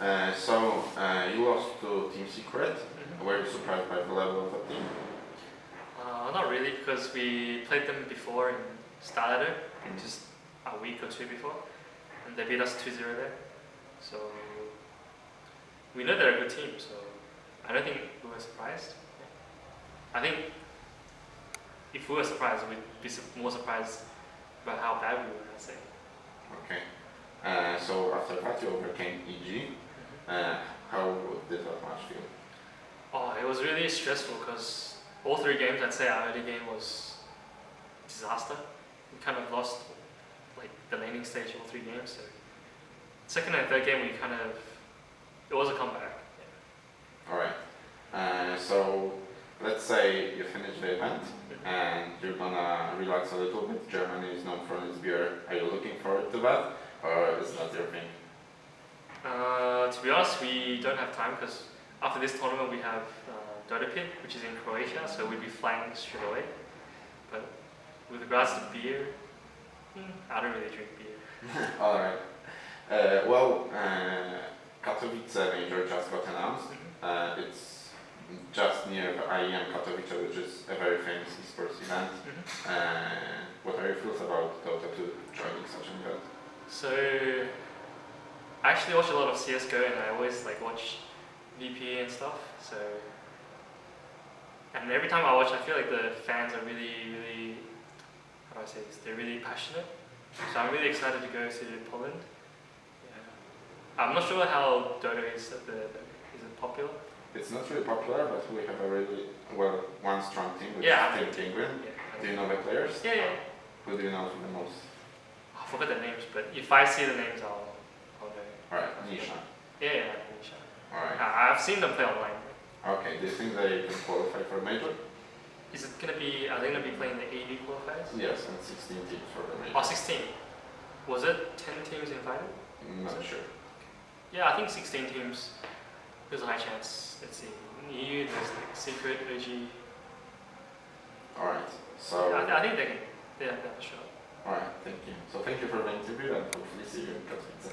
Uh, so uh, you lost to Team Secret. Mhm. Were you surprised by the level of the team? Uh, not really, because we played them before in Starter, just a week or two before, and they beat us 2 0 there. So we know they're a good team, so I don't think we were surprised. I think if we were surprised, we'd be more surprised about how bad we were, I'd say. Okay. Uh, so after that you overcame EG. Uh, how did that match feel? Oh, it was really stressful because all three games, I'd say our early game was disaster. We kind of lost like the laning stage all three games. So second and third game, we kind of it was a comeback. All right. Uh, so let's say you finish the event and you're gonna relax a little bit. Germany is known for its beer. Are you looking forward to that, or is that your thing? Uh, to be honest, we don't have time because after this tournament we have uh, Dota Pit, which is in Croatia, so we'd be flying straight away. But with regards to beer, hmm, I don't really drink beer. All right. Uh, well, uh, Katowice major just got announced. Uh, it's just near the IEM Katowice, which is a very famous esports event. Mhm. Uh, what are your feels about Dota 2 joining such an event? So I actually watch a lot of CS:GO, and I always like watch VP and stuff. So and every time I watch, I feel like the fans are really, really how do I say this? They're really passionate. So I'm really excited to go to Poland. Yeah. I'm not sure how Dota is at the, is it popular? It's not really popular, but we have a really, well, one strong team, which Yeah. is Team Penguin. Yeah. Do you know the players? Yeah, yeah. Who do you know the most? I forgot the names, but if I see the names, I'll, Alright, Nisha. Yeah, yeah, Nisha. Alright. I- I've seen them play online. Okay, do you think they can qualify for a major? Is it gonna be? Are they gonna be playing the AV qualifiers? Yes, and 16 teams for the major. Oh, 16. Was it 10 teams invited? I'm not sure. Yeah, I think 16 teams. There's a high chance. Let's see. EU, there's like Secret, OG. Alright, Yeah, so, I, th- I think they can. Yeah, they have a shot. alright, thank you. So thank you for the interview and hopefully see you in Katowice.